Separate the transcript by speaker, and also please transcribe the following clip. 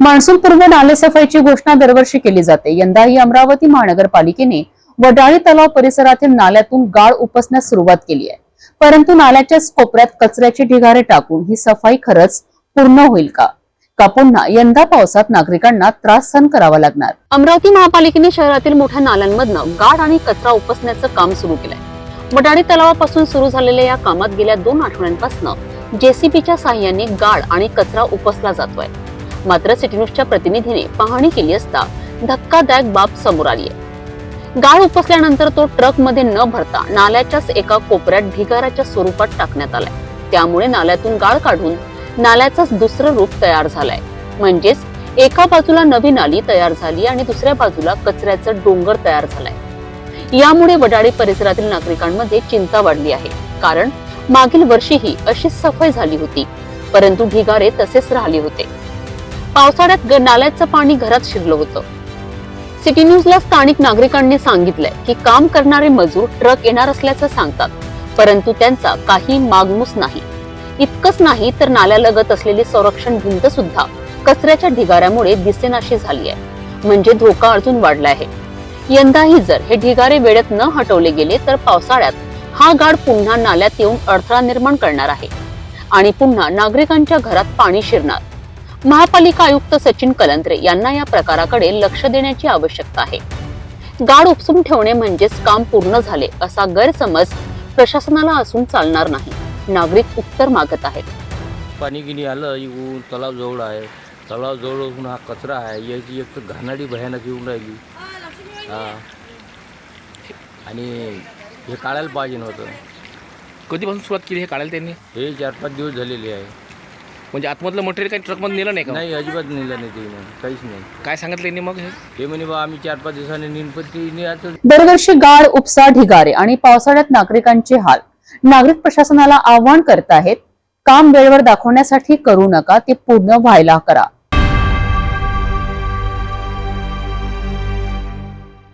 Speaker 1: मान्सूनपूर्व नालेसफाईची घोषणा दरवर्षी केली जाते. यंदाही अमरावती महानगरपालिकेने वडाळी तलाव परिसरातील नाल्यातून गाळ उपसण्यास सुरुवात केली आहे. परंतु नाल्याच्या कोपऱ्यात कचऱ्याचे ढिगारे टाकून ही सफाई खरंच पूर्ण होईल का? का पुन्हा यंदा पावसात नागरिकांना त्रास सहन करावा लागणार? अमरावती महापालिकेने शहरातील मोठ्या नाल्यांमधनं गाड आणि कचरा उपसण्याचं काम सुरू केलंय. वडाळी तलावापासून सुरू झालेल्या या कामात गेल्या दोन आठवड्यांपासून जेसीबीच्या साह्याने गाड आणि कचरा उपसला जातोय. मात्र सिटी न्यूजच्या प्रतिनिधीने पाहणी केली असता धक्कादायक बाब समोर आली आहे. गाळ उपसल्यानंतर तो ट्रकमध्ये न भरता नाल्याच्याच एका कोपऱ्यात ढिगाराच्या स्वरूपात टाकण्यात आलाय. त्यामुळे नाल्यातून गाळ काढून नाल्याचंच दुसरं रूप तयार झालंय. म्हणजेच एका बाजूला नवी नाली तयार झाली आणि दुसऱ्या बाजूला कचऱ्याचं डोंगर तयार झालाय. यामुळे वडाळी परिसरातील नागरिकांमध्ये चिंता वाढली आहे. कारण मागील वर्षीही अशी सफाई झाली होती. परंतु ढिगारे तसेच राहिले होते. पावसाळ्यात नाल्याचं पाणी घरात शिरलं होतं. सिटी न्यूजला स्थानिक नागरिकांनी सांगितलंय की काम करणारे मजूर ट्रक येणार असल्याचं सांगतात परंतु त्यांचा काही मागमूस नाही. इतकंच नाही तर नाल्यालगत असलेली संरक्षण भिंत सुद्धा कचऱ्याच्या ढिगाऱ्यामुळे दिसेनाशी झाली आहे म्हणजे धोका अजून वाढला आहे. यंदाही जर हे ढिगारे वेळेत न हटवले गेले तर पावसाळ्यात हा गाड पुन्हा नाल्यात येऊन अडथळा निर्माण करणार आहे. आणि पुन्हा नागरिकांच्या घरात पाणी शिरणार. महापालिका आयुक्त सचिन कलंत्रे यांना या प्रकाराकडे लक्ष देण्याची आवश्यकता आहे. गाड उपसून ठेवणे म्हणजेच काम पूर्ण झाले असा गैरसमज प्रशासनाला असून चालणार नाही. नागरिक उत्तर मागत आहेत.
Speaker 2: पाणी गिनी आलं येऊन तलाव जवळ आहे. तलाव जवळ हा कचरा आहे. याची एक तर घाणाडी भयानक येऊन राहिली. हा. आणि हे काढायला पाहिजे नव्हतं.
Speaker 3: कधीपासून सुरुवात केली हे काढायला त्यांनी?
Speaker 2: हे चार पाच दिवस झालेले आहे.
Speaker 3: म्हणजे आतमधलं मटेरियल काही ट्रकमध्ये नेलं नाही का?
Speaker 2: नाही अजिबात नेलं नाही ते काहीच नाही.
Speaker 3: काय सांगितलं त्यांनी मग हे?
Speaker 2: ते म्हणे बा आम्ही चार पाच दिवसांनी निनपत्ती आता
Speaker 1: दरवर्षी गाळ उपसा ढिगारे आणि पावसाळ्यात नागरिकांचे हाल. नागरिक प्रशासनाला आव्हान करत आहेत काम वेळेवर दाखवण्यासाठी करू नका ते पूर्ण व्हायला करा.